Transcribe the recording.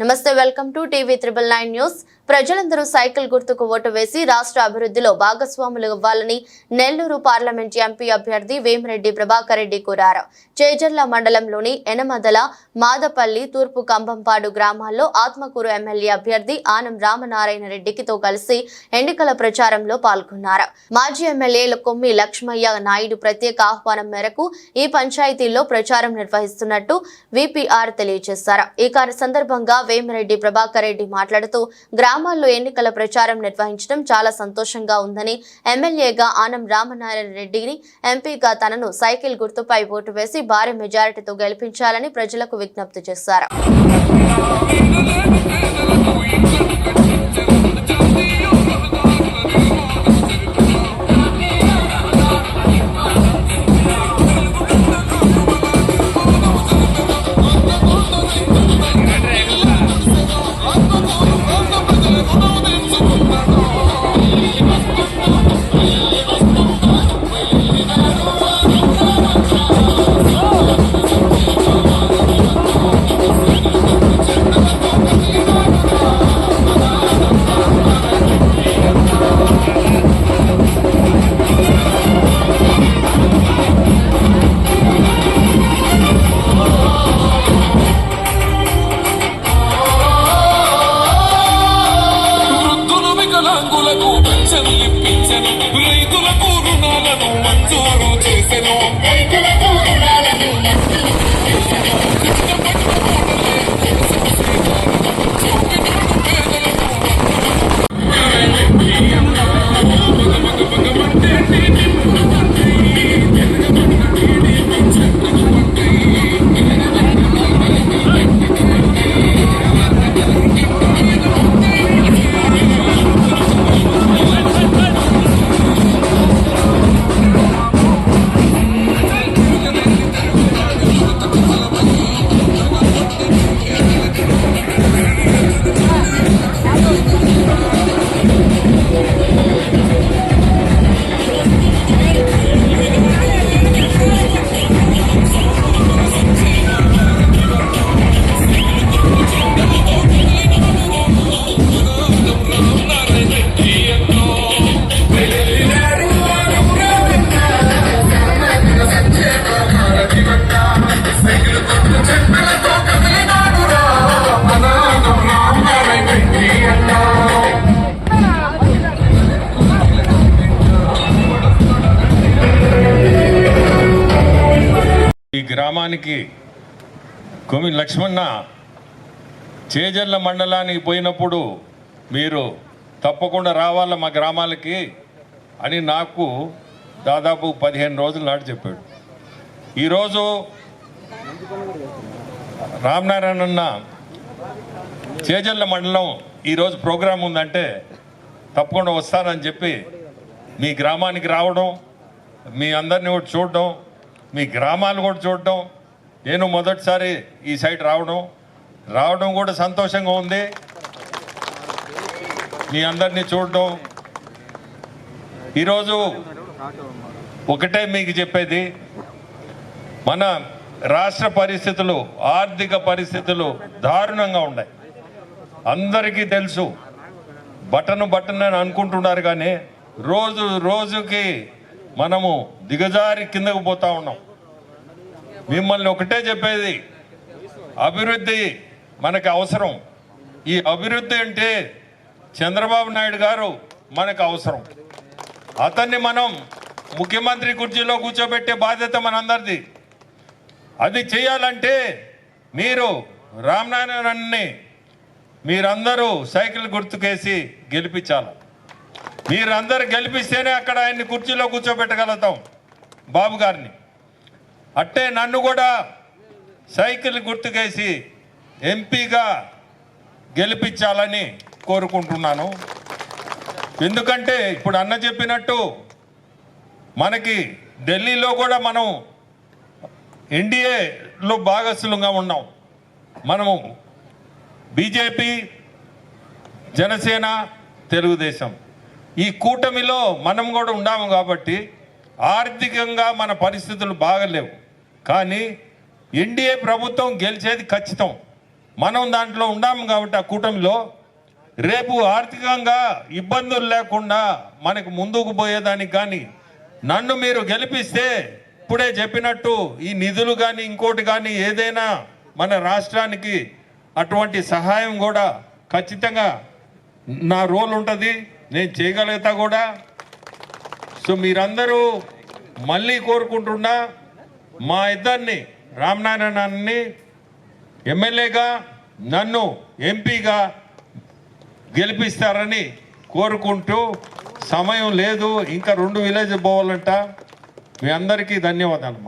నమస్తే welcome to TV triple nine news. ప్రజలందరూ cycle గుర్తుకు ఓటు వేసి రాష్ట్ర అభివృద్ధిలో భాగస్వాములు ఇవ్వాలని నెల్లూరు పార్లమెంట్ ఎంపీ అభ్యర్థి వేమిరెడ్డి ప్రభాకర్ రెడ్డి కోరారు. చేజర్ల మండలంలోని ఎనమదల మాదపల్లి తూర్పు కంభంపాడు గ్రామాల్లో ఆత్మకూరు ఎమ్మెల్యే అభ్యర్థి ఆనం రామనారాయణ రెడ్డికితో కలిసి ఎన్నికల ప్రచారంలో పాల్గొన్నారు. మాజీ ఎమ్మెల్యే కొమ్మి లక్ష్మయ్య నాయుడు ప్రత్యేక ఆహ్వానం మేరకు ఈ పంచాయతీల్లో ప్రచారం నిర్వహిస్తున్నట్టు విపిఆర్ తెలియజేశారు. ఈ కార్య సందర్భంగా వేమిరెడ్డి ప్రభాకర్ రెడ్డి మాట్లాడుతూ గ్రామాల్లో ఎన్నికల ప్రచారం నిర్వహించడం చాలా సంతోషంగా ఉందని ఎమ్మెల్యేగా ఆనం రామనారాయణ రెడ్డిని ఎంపీగా తనను సైకిల్ గుర్తుపై ఓటు వేసి భారీ మెజారిటీతో గెలిపించాలని ప్రజలకు విజ్ఞప్తి చేశారు. todo. గ్రామానికి కొమి లక్ష్మణ చేజర్ల మండలానికి పోయినప్పుడు మీరు తప్పకుండా రావాల మా గ్రామాలకి అని నాకు దాదాపు పదిహేను రోజుల నాడు చెప్పాడు. ఈరోజు రామనారాయణ అన్న చేజల్ల మండలం ఈరోజు ప్రోగ్రాం ఉందంటే తప్పకుండా వస్తానని చెప్పి మీ గ్రామానికి రావడం మీ అందరిని కూడా చూడడం మీ గ్రామాలు కూడా చూడడం నేను మొదటిసారి ఈ సైడ్ రావడం రావడం కూడా సంతోషంగా ఉంది. మీ అందరినీ చూడడం. ఈరోజు ఒకటే మీకు చెప్పేది మన రాష్ట్ర పరిస్థితులు ఆర్థిక పరిస్థితులు దారుణంగా ఉన్నాయి. అందరికీ తెలుసు బటన్ బటన్ అని అనుకుంటున్నారు కానీ రోజు రోజుకి మనము దిగజారి కిందకు పోతా ఉన్నాం. మిమ్మల్ని ఒకటే చెప్పేది అభివృద్ధి మనకు అవసరం. ఈ అభివృద్ధి అంటే చంద్రబాబు నాయుడు గారు మనకు అవసరం. అతన్ని మనం ముఖ్యమంత్రి కుర్చీలో కూర్చోబెట్టే బాధ్యత మనందరిది. అది చేయాలంటే మీరు రామనారాయణని మీరందరూ సైకిల్ గుర్తుకేసి గెలిపించాలి. మీరందరు గెలిపిస్తేనే అక్కడ ఆయన్ని కుర్చీలో కూర్చోబెట్టగలుగుతాం బాబు గారిని. అట్టే నన్ను కూడా సైకిల్ గుర్తుకేసి ఎంపీగా గెలిపించాలని కోరుకుంటున్నాను. ఎందుకంటే ఇప్పుడు అన్న చెప్పినట్టు మనకి ఢిల్లీలో కూడా మనం ఎన్డీఏలో భాగస్థులుగా ఉన్నాం. మనము బీజేపీ జనసేన తెలుగుదేశం. ఈ కూటమిలో మనం కూడా ఉన్నాము కాబట్టి ఆర్థికంగా మన పరిస్థితులు బాగలేవు. కానీ ఎన్డీఏ ప్రభుత్వం గెలిచేది ఖచ్చితం. మనం దాంట్లో ఉన్నాము కాబట్టి ఆ కూటమిలో రేపు ఆర్థికంగా ఇబ్బందులు లేకుండా మనకు ముందుకు పోయేదానికి కానీ నన్ను మీరు గెలిపిస్తే ఇప్పుడే చెప్పినట్టు ఈ నిధులు కానీ ఇంకోటి కానీ ఏదైనా మన రాష్ట్రానికి అటువంటి సహాయం కూడా ఖచ్చితంగా నా రోల్ ఉంటుంది. నేను చేయగలుగుతా కూడా. సో మీరందరూ మళ్ళీ కోరుకుంటున్నా మా ఇద్దరిని రామనారాయణని ఎమ్మెల్యేగా నన్ను ఎంపీగా గెలిపిస్తారని కోరుకుంటూ సమయం లేదు. ఇంకా రెండు విలేజ్ పోవాలంట. మీ అందరికీ ధన్యవాదాలు